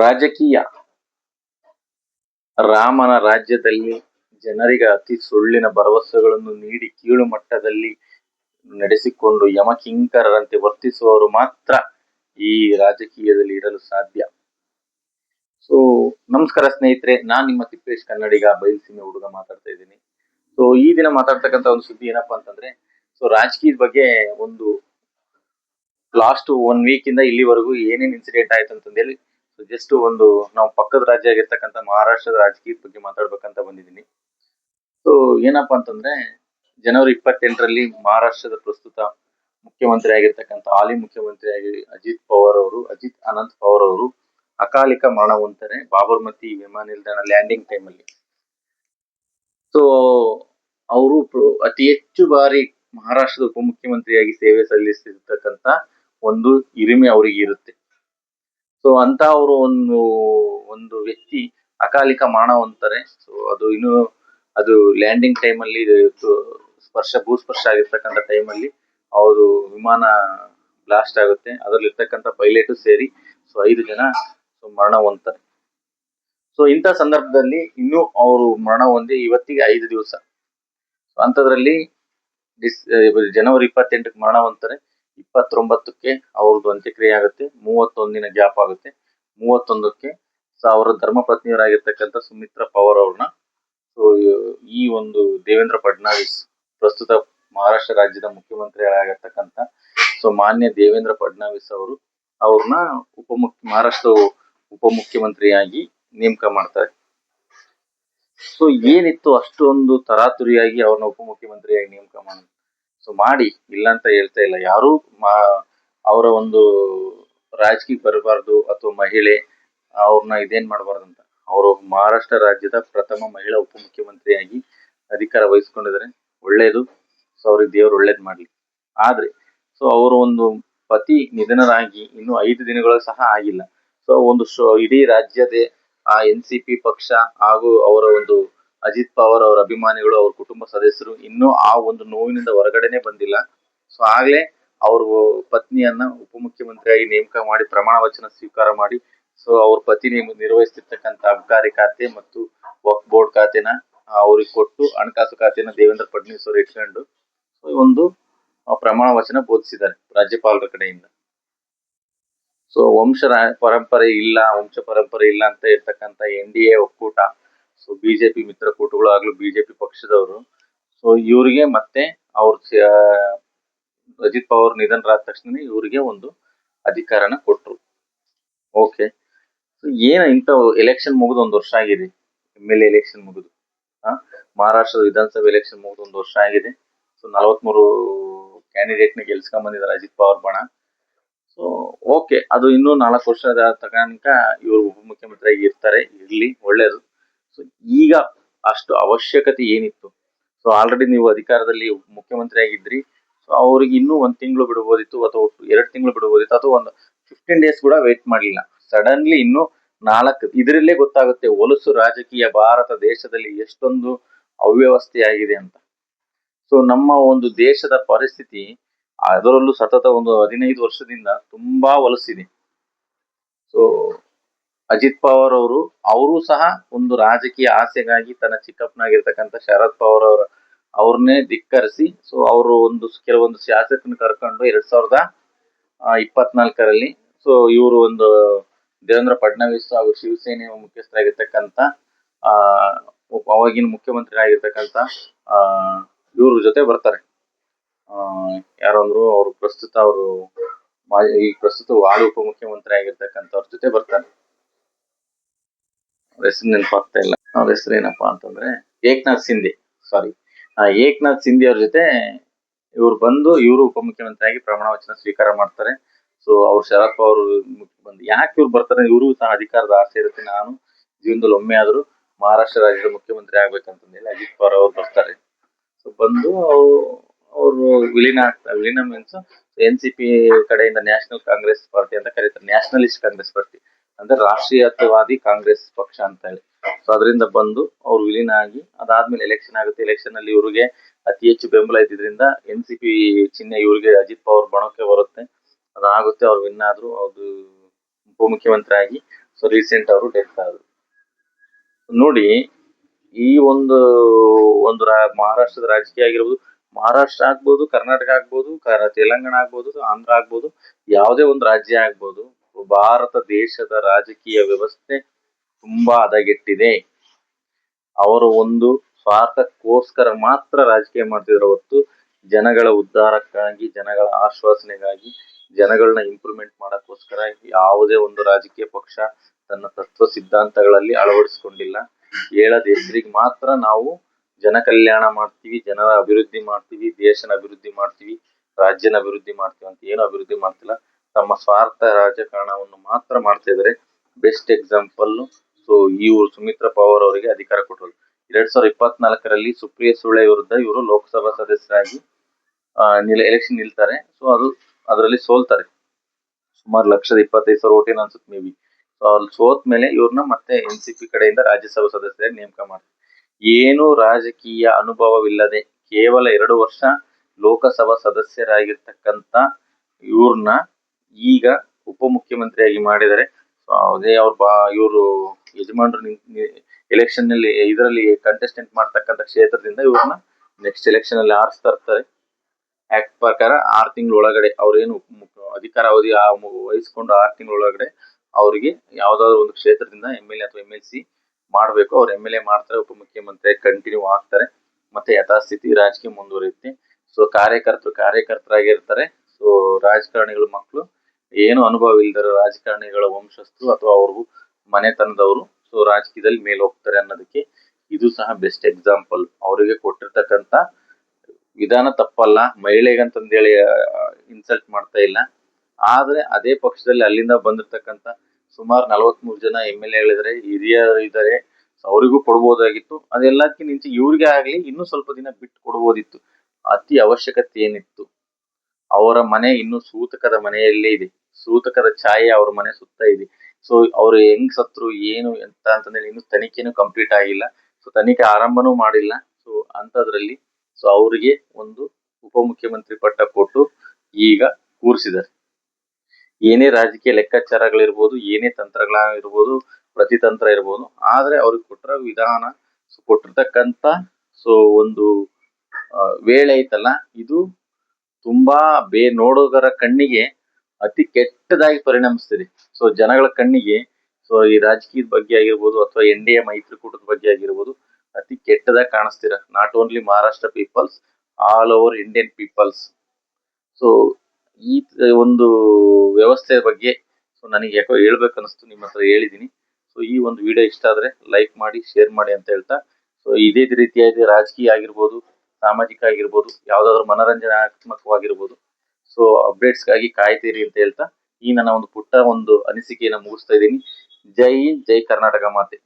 ರಾಜಕೀಯ. ರಾಮನ ರಾಜ್ಯದಲ್ಲಿ ಜನರಿಗೆ ಅತಿ ಸುಳ್ಳಿನ ಭರವಸೆಗಳನ್ನು ನೀಡಿ ಕೀಳು ಮಟ್ಟದಲ್ಲಿ ನಡೆಸಿಕೊಂಡು ಯಮಕಿಂಕರರಂತೆ ವರ್ತಿಸುವವರು ಮಾತ್ರ ಈ ರಾಜಕೀಯದಲ್ಲಿ ಇರಲು ಸಾಧ್ಯ. ಸೊ ನಮಸ್ಕಾರ ಸ್ನೇಹಿತರೆ, ನಾನ್ ನಿಮ್ಮ ತಿಪ್ಪೇಶ್ ಕನ್ನಡಿಗ ಬಯಲ್ಸೀಮೆ ಹುಡುಗ ಮಾತಾಡ್ತಾ ಇದ್ದೀನಿ. ಸೊ ಈ ದಿನ ಮಾತಾಡ್ತಕ್ಕಂತ ಒಂದು ಸುದ್ದಿ ಏನಪ್ಪಾ ಅಂತಂದ್ರೆ ಸೊ ರಾಜಕೀಯದ ಬಗ್ಗೆ ಒಂದು ಲಾಸ್ಟ್ ಒನ್ ವೀಕ್ ಇಂದ ಇಲ್ಲಿವರೆಗೂ ಏನೇನ್ ಇನ್ಸಿಡೆಂಟ್ ಆಯ್ತು ಅಂತಂದೇಳಿ ಜಸ್ಟ್ ಒಂದು ನಾವು ಪಕ್ಕದ ರಾಜ್ಯ ಆಗಿರ್ತಕ್ಕಂಥ ಮಹಾರಾಷ್ಟ್ರದ ರಾಜಕೀಯದ ಬಗ್ಗೆ ಮಾತಾಡ್ಬೇಕಂತ ಬಂದಿದ್ದೀನಿ. ಸೊ ಏನಪ್ಪಾ ಅಂತಂದ್ರೆ, ಜನವರಿ ಇಪ್ಪತ್ತೆಂಟರಲ್ಲಿ ಮಹಾರಾಷ್ಟ್ರದ ಪ್ರಸ್ತುತ ಮುಖ್ಯಮಂತ್ರಿ ಆಗಿರ್ತಕ್ಕಂಥ ಹಾಲಿ ಮುಖ್ಯಮಂತ್ರಿ ಆಗಿ ಅಜಿತ್ ಪವಾರ್ ಅವರು, ಅಜಿತ್ ಅನಂತ್ ಪವಾರ್ ಅವರು ಅಕಾಲಿಕ ಮರಣ ಹೊಂದ್ತಾರೆ ಬಾಬರ್ಮತಿ ವಿಮಾನ ನಿಲ್ದಾಣ ಲ್ಯಾಂಡಿಂಗ್ ಟೈಮ್ ಅಲ್ಲಿ. ಸೊ ಅವರು ಅತಿ ಹೆಚ್ಚು ಬಾರಿ ಮಹಾರಾಷ್ಟ್ರದ ಉಪಮುಖ್ಯಮಂತ್ರಿಯಾಗಿ ಸೇವೆ ಸಲ್ಲಿಸಿರ್ತಕ್ಕಂಥ ಒಂದು ಹಿರಿಮೆ ಅವರಿಗೆ ಇರುತ್ತೆ. ಸೊ ಅಂತ ಅವರು ಒಂದು ಒಂದು ವ್ಯಕ್ತಿ ಅಕಾಲಿಕ ಮಾಡವಂತಾರೆ ಸೊ ಅದು ಇನ್ನು ಅದು ಲ್ಯಾಂಡಿಂಗ್ ಟೈಮ್ ಅಲ್ಲಿ ಸ್ಪರ್ಶ, ಭೂಸ್ಪರ್ಶ ಆಗಿರ್ತಕ್ಕಂಥ ಟೈಮ್ ಅಲ್ಲಿ ಅವರು ವಿಮಾನ ಬ್ಲಾಸ್ಟ್ ಆಗುತ್ತೆ. ಅದರಲ್ಲಿ ಇರ್ತಕ್ಕಂಥ ಪೈಲಟ್ ಸೇರಿ ಸೊ ಐದು ಜನ ಸೊ ಮರಣ ಹೊಂದ್ತಾರೆ ಸೊ ಇಂಥ ಸಂದರ್ಭದಲ್ಲಿ ಇನ್ನೂ ಅವರು ಮರಣ ಹೊಂದಿ ಇವತ್ತಿಗೆ ಐದು ದಿವಸ. ಅಂಥದ್ರಲ್ಲಿ ಡಿಸ್ ಜನವರಿ ಇಪ್ಪತ್ತೆಂಟಕ್ಕೆ ಮರಣ ಹೊಂದ್ತಾರೆ ಇಪ್ಪತ್ತೊಂಬತ್ತಕ್ಕೆ ಅವ್ರದ್ದು ಅಂತ್ಯಕ್ರಿಯೆ ಆಗುತ್ತೆ. ಮೂವತ್ತೊಂದಿನ ಗ್ಯಾಪ್ ಆಗುತ್ತೆ. ಮೂವತ್ತೊಂದಕ್ಕೆ ಸೊ ಅವರ ಧರ್ಮಪತ್ನಿಯರಾಗಿರ್ತಕ್ಕಂಥ ಸುಮಿತ್ರ ಪವರ್ ಅವ್ರನ್ನ. ಸೊ ಈ ಒಂದು ದೇವೇಂದ್ರ ಫಡ್ನವೀಸ್ ಪ್ರಸ್ತುತ ಮಹಾರಾಷ್ಟ್ರ ರಾಜ್ಯದ ಮುಖ್ಯಮಂತ್ರಿಗಳಾಗಿರ್ತಕ್ಕಂಥ, ಸೊ ಮಾನ್ಯ ದೇವೇಂದ್ರ ಫಡ್ನವೀಸ್ ಅವರು ಅವ್ರನ್ನ ಉಪಮುಖ್ಯ, ಮಹಾರಾಷ್ಟ್ರ ಉಪಮುಖ್ಯಮಂತ್ರಿಯಾಗಿ ನೇಮಕ ಮಾಡ್ತಾರೆ. ಸೊ ಏನಿತ್ತು ಅಷ್ಟೊಂದು ತರಾತುರಿಯಾಗಿ ಅವ್ರನ್ನ ಉಪಮುಖ್ಯಮಂತ್ರಿಯಾಗಿ ನೇಮಕ ಮಾಡಿ ಸೊ ಮಾಡಿ ಇಲ್ಲ ಅಂತ ಹೇಳ್ತಾ ಇಲ್ಲ. ಯಾರು ಅವರ ಒಂದು ರಾಜಕೀಯ ಬರಬಾರ್ದು ಅಥವಾ ಮಹಿಳೆ, ಅವ್ರನ್ನ ಇದೇನ್ ಮಾಡಬಾರ್ದು ಅಂತ ಅವರು ಮಹಾರಾಷ್ಟ್ರ ರಾಜ್ಯದ ಪ್ರಥಮ ಮಹಿಳಾ ಉಪಮುಖ್ಯಮಂತ್ರಿಯಾಗಿ ಅಧಿಕಾರ ವಹಿಸ್ಕೊಂಡಿದ್ದಾರೆ. ಒಳ್ಳೇದು. ಸೊ, ಅವ್ರಿಗೆ ದೇವ್ರು ಒಳ್ಳೇದು ಮಾಡ್ಲಿ. ಆದ್ರೆ, ಸೊ, ಅವರ ಒಂದು ಪತಿ ನಿಧನರಾಗಿ ಇನ್ನು ಐದು ದಿನಗಳು ಸಹ ಆಗಿಲ್ಲ. ಸೊ, ಒಂದು ಇಡೀ ರಾಜ್ಯದ ಆ ಎನ್ ಸಿ ಪಿ ಪಕ್ಷ ಹಾಗೂ ಅವರ ಒಂದು ಅಜಿತ್ ಪವಾರ್ ಅವರ ಅಭಿಮಾನಿಗಳು, ಅವ್ರ ಕುಟುಂಬ ಸದಸ್ಯರು ಇನ್ನೂ ಆ ಒಂದು ನೋವಿನಿಂದ ಹೊರಗಡೆನೆ ಬಂದಿಲ್ಲ. ಸೊ ಆಗ್ಲೇ ಅವ್ರ ಪತ್ನಿಯನ್ನ ಉಪಮುಖ್ಯಮಂತ್ರಿಯಾಗಿ ನೇಮಕ ಮಾಡಿ, ಪ್ರಮಾಣ ವಚನ ಸ್ವೀಕಾರ ಮಾಡಿ ಸೊ ಅವ್ರ ಪತಿ ನೇಮ ನಿರ್ವಹಿಸ್ತಿರ್ತಕ್ಕಂಥ ಅಬಕಾರಿ ಖಾತೆ ಮತ್ತು ವಕ್ ಬೋರ್ಡ್ ಖಾತೆನ ಅವ್ರಿಗೆ ಕೊಟ್ಟು ಹಣಕಾಸು ಖಾತೆನ ದೇವೇಂದ್ರ ಫಡ್ನವೀಸ್ ಅವರು ಇಟ್ಕೊಂಡು ಒಂದು ಪ್ರಮಾಣ ವಚನ ಬೋಧಿಸಿದ್ದಾರೆ ರಾಜ್ಯಪಾಲರ ಕಡೆಯಿಂದ. ಸೊ ವಂಶ ಪರಂಪರೆ ಇಲ್ಲ, ವಂಶ ಪರಂಪರೆ ಇಲ್ಲ ಅಂತ ಇರ್ತಕ್ಕಂಥ ಎನ್ ಡಿ ಎ ಒಕ್ಕೂಟ ಸೊ ಬಿಜೆಪಿ ಮಿತ್ರ ಕೂಟಗಳು ಆಗ್ಲೂ ಬಿಜೆಪಿ ಪಕ್ಷದವರು ಸೊ ಇವರಿಗೆ ಮತ್ತೆ ಅವ್ರ ಅಜಿತ್ ಪವಾರ್ ನಿಧನರಾದ ತಕ್ಷಣ ಇವರಿಗೆ ಒಂದು ಅಧಿಕಾರನ ಕೊಟ್ರು. ಓಕೆ ಏನ ಇಂಥ ಎಲೆಕ್ಷನ್ ಮುಗಿದು ಒಂದು ವರ್ಷ ಆಗಿದೆ. ಎಂ ಎಲ್ ಎಲೆಕ್ಷನ್ ಮುಗಿದು. ಮಹಾರಾಷ್ಟ್ರದ ವಿಧಾನಸಭೆ ಎಲೆಕ್ಷನ್ ಮುಗಿದು ಒಂದು ವರ್ಷ ಆಗಿದೆ. ಸೊ ನಲವತ್ಮೂರು ಕ್ಯಾಂಡಿಡೇಟ್ನ ಗೆಲ್ಸ್ಕೊಂಡ್ ಬಂದಿದ್ದಾರೆ ಅಜಿತ್ ಪವಾರ್ ಬಣ. ಸೊ ಓಕೆ ಅದು ಇನ್ನೂ ನಾಲ್ಕು ವರ್ಷದ ತನಕ ಇವರು ಉಪಮುಖ್ಯಮಂತ್ರಿಯಾಗಿ ಇರ್ತಾರೆ. ಇರ್ಲಿ, ಒಳ್ಳೇದು. ಸೊ ಈಗ ಅಷ್ಟು ಅವಶ್ಯಕತೆ ಏನಿತ್ತು? ಸೊ ಆಲ್ರೆಡಿ ನೀವು ಅಧಿಕಾರದಲ್ಲಿ ಮುಖ್ಯಮಂತ್ರಿ ಆಗಿದ್ರಿ ಸೊ ಅವ್ರಿಗೆ ಇನ್ನೂ ಒಂದ್ ತಿಂಗಳು ಬಿಡಬಹುದಿತ್ತು ಅಥವಾ ಎರಡು ತಿಂಗಳು ಬಿಡಬಹುದಿತ್ತು ಅಥವಾ ಒಂದು ಫಿಫ್ಟೀನ್ ಡೇಸ್ ಕೂಡ ವೇಟ್ ಮಾಡಲಿಲ್ಲ. ಸಡನ್ಲಿ ಇನ್ನು ನಾಲ್ಕು, ಇದರಲ್ಲೇ ಗೊತ್ತಾಗುತ್ತೆ ಹೊಲಸು ರಾಜಕೀಯ ಭಾರತ ದೇಶದಲ್ಲಿ ಎಷ್ಟೊಂದು ಅವ್ಯವಸ್ಥೆಯಾಗಿದೆ ಅಂತ. ಸೊ ನಮ್ಮ ಒಂದು ದೇಶದ ಪರಿಸ್ಥಿತಿ, ಅದರಲ್ಲೂ ಸತತ ಒಂದು ಹದಿನೈದು ವರ್ಷದಿಂದ ತುಂಬಾ ಹೊಲಸಿದೆ. ಸೊ ಅಜಿತ್ ಪವಾರ್ ಅವರು ಅವರು ಸಹ ಒಂದು ರಾಜಕೀಯ ಆಸೆಗಾಗಿ ತನ್ನ ಚಿಕ್ಕಪ್ಪನಾಗಿರ್ತಕ್ಕಂಥ ಶರದ್ ಪವಾರ್ ಅವರ, ಅವ್ರನ್ನೇ ಧಿಕ್ಕರಿಸಿ ಸೊ ಅವರು ಒಂದು ಕೆಲವೊಂದು ಶಾಸಕನ ಕರ್ಕೊಂಡು ಎರಡ್ ಸಾವಿರದ ಇಪ್ಪತ್ನಾಲ್ಕರಲ್ಲಿ ಸೊ ಇವರು ಒಂದು ದೇವೇಂದ್ರ ಫಡ್ನವೀಸ್ ಹಾಗೂ ಶಿವಸೇನೆ ಮುಖ್ಯಸ್ಥರಾಗಿರ್ತಕ್ಕಂಥ, ಆ ಅವಾಗಿನ ಮುಖ್ಯಮಂತ್ರಿ ಆಗಿರ್ತಕ್ಕಂಥ ಆ, ಇವ್ರ ಜೊತೆ ಬರ್ತಾರೆ. ಆ, ಯಾರಂದ್ರು ಅವರು ಪ್ರಸ್ತುತ ಅವರು, ಈ ಪ್ರಸ್ತುತ ವಾರ್ಡ್ ಉಪಮುಖ್ಯಮಂತ್ರಿ ಆಗಿರ್ತಕ್ಕಂಥವ್ರ ಜೊತೆ ಬರ್ತಾರೆ. ಹೆಸರು ನೆನಪಾಗ್ತಾ ಇಲ್ಲ. ಅವ್ರ ಹೆಸರು ಏನಪ್ಪಾ ಅಂತಂದ್ರೆ ಏಕನಾಥ್ ಸಿಂಧೆ ಸಾರಿ ಆ ಏಕನಾಥ್ ಸಿಂಧೆ ಅವ್ರ ಜೊತೆ ಇವ್ರು ಬಂದು ಇವರು ಉಪಮುಖ್ಯಮಂತ್ರಿಯಾಗಿ ಪ್ರಮಾಣ ವಚನ ಸ್ವೀಕಾರ ಮಾಡ್ತಾರೆ. ಸೊ ಅವ್ರು ಶರದ್ ಪವಾರ್ ಬಂದು, ಯಾಕೆ ಇವ್ರು ಬರ್ತಾರೆ ಇವರು ಸಹ ಅಧಿಕಾರದ ಆಸೆ ಇರುತ್ತೆ. ನಾನು ಜೀವನದಲ್ಲಿ ಒಮ್ಮೆ ಆದ್ರೂ ಮಹಾರಾಷ್ಟ್ರ ರಾಜ್ಯದ ಮುಖ್ಯಮಂತ್ರಿ ಆಗ್ಬೇಕಂತಂದೇಳಿ ಅಜಿತ್ ಪವಾರ್ ಅವ್ರು ಬರ್ತಾರೆ. ಸೊ ಬಂದು ಅವರು ವಿಲೀನ ಆಗ್ತಾರೆ ವಿಲೀನ ಮೀನ್ಸ್ ಎನ್ ಸಿ ಪಿ ಕಡೆಯಿಂದ ನ್ಯಾಷನಲ್ ಕಾಂಗ್ರೆಸ್ ಪಾರ್ಟಿ ಅಂತ ಕರೀತಾರೆ. ನ್ಯಾಷನಲಿಸ್ಟ್ ಕಾಂಗ್ರೆಸ್ ಪಾರ್ಟಿ ಅಂದ್ರೆ ರಾಷ್ಟ್ರೀಯತವಾದಿ ಕಾಂಗ್ರೆಸ್ ಪಕ್ಷ ಅಂತ ಹೇಳಿ. ಸೊ ಅದರಿಂದ ಬಂದು ಅವ್ರು ವಿಲೀನ ಆಗಿ, ಅದಾದ್ಮೇಲೆ ಎಲೆಕ್ಷನ್ ಆಗುತ್ತೆ. ಎಲೆಕ್ಷನ್ ಅಲ್ಲಿ ಇವರಿಗೆ ಅತಿ ಹೆಚ್ಚು ಬೆಂಬಲ ಇದ್ದಿದ್ರಿಂದ ಎನ್ ಸಿ ಪಿ ಚಿಹ್ನೆ ಇವರಿಗೆ ಅಜಿತ್ ಪವಾರ್ ಬಣಕ್ಕೆ ಬರುತ್ತೆ. ಅದಾಗುತ್ತೆ, ಅವ್ರು ವಿನ್ ಆದ್ರು. ಅದು ಉಪಮುಖ್ಯಮಂತ್ರಿ ಆಗಿ ಸೊ ರೀಸೆಂಟ್ ಅವರು ಡೆತ್ ಆದ್ರು. ನೋಡಿ, ಈ ಒಂದು ಒಂದು ಮಹಾರಾಷ್ಟ್ರದ ರಾಜಕೀಯ ಆಗಿರ್ಬೋದು, ಮಹಾರಾಷ್ಟ್ರ ಆಗ್ಬೋದು, ಕರ್ನಾಟಕ ಆಗ್ಬೋದು ತೆಲಂಗಾಣ ಆಗ್ಬೋದು, ಆಂಧ್ರ ಆಗ್ಬೋದು, ಯಾವುದೇ ಒಂದು ರಾಜ್ಯ ಆಗ್ಬೋದು ಭಾರತ ದೇಶದ ರಾಜಕೀಯ ವ್ಯವಸ್ಥೆ ತುಂಬಾ ಹದಗೆಟ್ಟಿದೆ. ಅವರು ಒಂದು ಸ್ವಾರ್ಥಕ್ಕೋಸ್ಕರ ಮಾತ್ರ ರಾಜಕೀಯ ಮಾಡ್ತಿದ್ರು ಹೊತ್ತು ಜನಗಳ ಉದ್ಧಾರಕ್ಕಾಗಿ, ಜನಗಳ ಆಶ್ವಾಸನೆಗಾಗಿ, ಜನಗಳನ್ನ ಇಂಪ್ರೂವ್ಮೆಂಟ್ ಮಾಡಕ್ಕೋಸ್ಕರ ಯಾವುದೇ ಒಂದು ರಾಜಕೀಯ ಪಕ್ಷ ತನ್ನ ತತ್ವ ಸಿದ್ಧಾಂತಗಳಲ್ಲಿ ಅಳವಡಿಸಿಕೊಂಡಿಲ್ಲ. ಹೇಳದ ಹೆಸರಿಗೆ ಮಾತ್ರ ನಾವು ಜನ ಕಲ್ಯಾಣ ಮಾಡ್ತೀವಿ, ಜನರ ಅಭಿವೃದ್ಧಿ ಮಾಡ್ತೀವಿ, ದೇಶನ ಅಭಿವೃದ್ಧಿ ಮಾಡ್ತೀವಿ, ರಾಜ್ಯನ ಅಭಿವೃದ್ಧಿ ಮಾಡ್ತೀವಿ ಅಂತ ಏನು ಅಭಿವೃದ್ಧಿ ಮಾಡ್ತಿಲ್ಲ. ತಮ್ಮ ಸ್ವಾರ್ಥ ರಾಜಕಾರಣವನ್ನು ಮಾತ್ರ ಮಾಡ್ತಾ ಬೆಸ್ಟ್ ಎಕ್ಸಾಂಪಲ್ ಸೊ ಇವರು ಸುಮಿತ್ರಾ ಪವಾರ್ ಅವರಿಗೆ ಅಧಿಕಾರ ಕೊಟ್ಟರು. ಎರಡ್ ಸಾವಿರದ ಇಪ್ಪತ್ನಾಲ್ಕರಲ್ಲಿ ಸುಪ್ರಿಯ ಸುಳೆ ವಿರುದ್ಧ ಇವರು ಲೋಕಸಭಾ ಸದಸ್ಯರಾಗಿ ಎಲೆಕ್ಷನ್ ನಿಲ್ತಾರೆ. ಸೊ ಅದು, ಅದರಲ್ಲಿ ಸೋಲ್ತಾರೆ. ಸುಮಾರು ಲಕ್ಷದ ಇಪ್ಪತ್ತೈದು ಸಾವಿರ ಓಟಿನ ಅನ್ಸುತ್ತೆ ಮೇ ಬಿ ಸೊ ಅಲ್ಲಿ ಸೋತ್ ಮೇಲೆ ಇವ್ರನ್ನ ಮತ್ತೆ ಎನ್ ಸಿ ಪಿ ಕಡೆಯಿಂದ ರಾಜ್ಯಸಭಾ ಸದಸ್ಯರಾಗಿ ನೇಮಕ ಮಾಡ್ತಾರೆ. ಏನು ರಾಜಕೀಯ ಅನುಭವವಿಲ್ಲದೆ ಕೇವಲ ಎರಡು ವರ್ಷ ಲೋಕಸಭಾ ಸದಸ್ಯರಾಗಿರ್ತಕ್ಕಂತ ಇವ್ರನ್ನ ಈಗ ಉಪಮುಖ್ಯಮಂತ್ರಿಯಾಗಿ ಮಾಡಿದರೆ, ಸೊ ಅದೇ ಅವ್ರ ಬಾ, ಇವರು ಯಜಮಾನ್ರು ಎಲೆಕ್ಷನ್ನಲ್ಲಿ ಇದರಲ್ಲಿ ಕಂಟೆಸ್ಟೆಂಟ್ ಮಾಡ್ತಕ್ಕಂಥ ಕ್ಷೇತ್ರದಿಂದ ಇವ್ರನ್ನ ನೆಕ್ಸ್ಟ್ ಎಲೆಕ್ಷನ್ ಅಲ್ಲಿ ಆರಿಸ್ತಾ ಇರ್ತಾರೆ ಆಕ್ಟ್ ಪ್ರಕಾರ ಆರು ತಿಂಗಳ ಒಳಗಡೆ ಅವ್ರೇನು ಮು- ಅಧಿಕಾರ ಅವಧಿ ಆ ವಹಿಸ್ಕೊಂಡು ಆರು ತಿಂಗಳ ಒಳಗಡೆ ಅವರಿಗೆ ಯಾವ್ದಾದ್ರು ಒಂದು ಕ್ಷೇತ್ರದಿಂದ ಎಂ ಎಲ್ ಎ ಅಥವಾ ಎಂ ಎಲ್ ಸಿ ಮಾಡಬೇಕು. ಅವ್ರು ಎಂ ಎಲ್ ಎ ಮಾಡ್ತಾರೆ, ಉಪಮುಖ್ಯಮಂತ್ರಿ ಕಂಟಿನ್ಯೂ ಆಗ್ತಾರೆ. ಮತ್ತೆ ಯಥಾಸ್ಥಿತಿ ರಾಜಕೀಯ ಮುಂದುವರಿಯುತ್ತೆ. ಸೊ ಕಾರ್ಯಕರ್ತರು ಕಾರ್ಯಕರ್ತರಾಗಿರ್ತಾರೆ. ಸೊ ರಾಜಕಾರಣಿಗಳು ಮಕ್ಕಳು ಏನು ಅನುಭವ ಇಲ್ದಿರೋ ರಾಜಕಾರಣಿಗಳ ವಂಶಸ್ಥರು ಅಥವಾ ಅವ್ರಿಗೂ ಮನೆತನದವರು ಸೊ ರಾಜಕೀಯದಲ್ಲಿ ಮೇಲೆ ಹೋಗ್ತಾರೆ ಅನ್ನೋದಕ್ಕೆ ಇದು ಸಹ ಬೆಸ್ಟ್ ಎಕ್ಸಾಂಪಲ್ ಅವರಿಗೆ ಕೊಟ್ಟಿರ್ತಕ್ಕಂತ ವಿಧಾನ ತಪ್ಪಲ್ಲ, ಮಹಿಳೆಗಂತಂದೇಳಿ ಇನ್ಸಲ್ಟ್ ಮಾಡ್ತಾ ಇಲ್ಲ. ಆದ್ರೆ ಅದೇ ಪಕ್ಷದಲ್ಲಿ ಅಲ್ಲಿಂದ ಬಂದಿರ್ತಕ್ಕಂತ ಸುಮಾರು ನಲವತ್ಮೂರು ಜನ ಎಂ ಎಲ್ ಎಗಳಿದ್ದಾರೆ, ಹಿರಿಯರು ಇದ್ದಾರೆ ಅವರಿಗೂ ಕೊಡ್ಬೋದಾಗಿತ್ತು. ಅದೆಲ್ಲದಕ್ಕಿಂತ ಇವ್ರಿಗೆ ಆಗ್ಲಿ ಇನ್ನೂ ಸ್ವಲ್ಪ ದಿನ ಬಿಟ್ಟು ಕೊಡ್ಬೋದಿತ್ತು. ಅತಿ ಅವಶ್ಯಕತೆ ಏನಿತ್ತು? ಅವರ ಮನೆ ಇನ್ನು ಸೂತಕದ ಮನೆಯಲ್ಲೇ ಇದೆ. ಸೂತಕದ ಛಾಯೆ ಅವರ ಮನೆ ಸುತ್ತ ಇದೆ. ಸೊ ಅವ್ರು ಹೆಂಗ್ ಸತ್ರು, ಏನು ಎಂತ ಅಂತಂದ್ರೆ ಇನ್ನು ತನಿಖೆನೂ ಕಂಪ್ಲೀಟ್ ಆಗಿಲ್ಲ. ಸೊ ತನಿಖೆ ಆರಂಭನೂ ಮಾಡಿಲ್ಲ. ಸೊ ಅಂತದ್ರಲ್ಲಿ ಸೊ ಅವರಿಗೆ ಒಂದು ಉಪಮುಖ್ಯಮಂತ್ರಿ ಪಟ್ಟ ಕೊಟ್ಟು ಈಗ ಕೂರಿಸಿದ್ದಾರೆ. ಏನೇ ರಾಜಕೀಯ ಲೆಕ್ಕಾಚಾರಗಳಿರ್ಬೋದು, ಏನೇ ತಂತ್ರಗಳಿರ್ಬೋದು ಪ್ರತಿತಂತ್ರ ಇರ್ಬೋದು, ಆದ್ರೆ ಅವ್ರಿಗೆ ಕೊಟ್ಟಿರೋ ವಿಧಾನ ಕೊಟ್ಟಿರ್ತಕ್ಕಂತ ಸೊ ಒಂದು ವೇಳೆ ಐತಲ್ಲ, ಇದು ತುಂಬಾ ಬೇ ನೋಡುಗರ ಕಣ್ಣಿಗೆ ಅತಿ ಕೆಟ್ಟದಾಗಿ ಪರಿಣಮಿಸ್ತಿದೆ. ಸೊ ಜನಗಳ ಕಣ್ಣಿಗೆ ಸೊ ಈ ರಾಜಕೀಯದ ಬಗ್ಗೆ ಆಗಿರ್ಬೋದು ಅಥವಾ ಎನ್ ಡಿ ಎ ಮೈತ್ರಿಕೂಟದ ಬಗ್ಗೆ ಆಗಿರ್ಬೋದು ಅತಿ ಕೆಟ್ಟದಾಗಿ ಕಾಣಿಸ್ತೀರ? Not only Maharashtra peoples all over Indian peoples so ಈ ಒಂದು ವ್ಯವಸ್ಥೆ ಬಗ್ಗೆ ಸೊ ನನಗೆ ಯಾಕೋ ಹೇಳ್ಬೇಕು ಅನಿಸ್ತು ನಿಮ್ಮ ಹತ್ರ ಹೇಳಿದ್ದೀನಿ. ಸೊ ಈ ಒಂದು ವಿಡಿಯೋ ಇಷ್ಟ ಆದ್ರೆ ಲೈಕ್ ಮಾಡಿ ಶೇರ್ ಮಾಡಿ ಅಂತ ಹೇಳ್ತಾ ಸೊ ಇದೇ ರೀತಿಯಾಗಿ ರಾಜಕೀಯ ಆಗಿರ್ಬೋದು ಸಾಮಾಜಿಕ ಆಗಿರ್ಬೋದು, ಯಾವ್ದಾದ್ರು ಮನರಂಜನಾತ್ಮಕವಾಗಿರ್ಬೋದು. ಸೊ ಅಪ್ಡೇಟ್ಸ್ಗಾಗಿ ಕಾಯ್ತೀರಿ ಅಂತ ಹೇಳ್ತಾ ಈ ನನ್ನ ಒಂದು ಪುಟ್ಟ ಒಂದು ಅನಿಸಿಕೆಯನ್ನ ಮುಗಿಸ್ತಾ ಇದ್ದೀನಿ. ಜೈ ಹಿಂದ್, ಜೈ ಕರ್ನಾಟಕ ಮಾತೆ.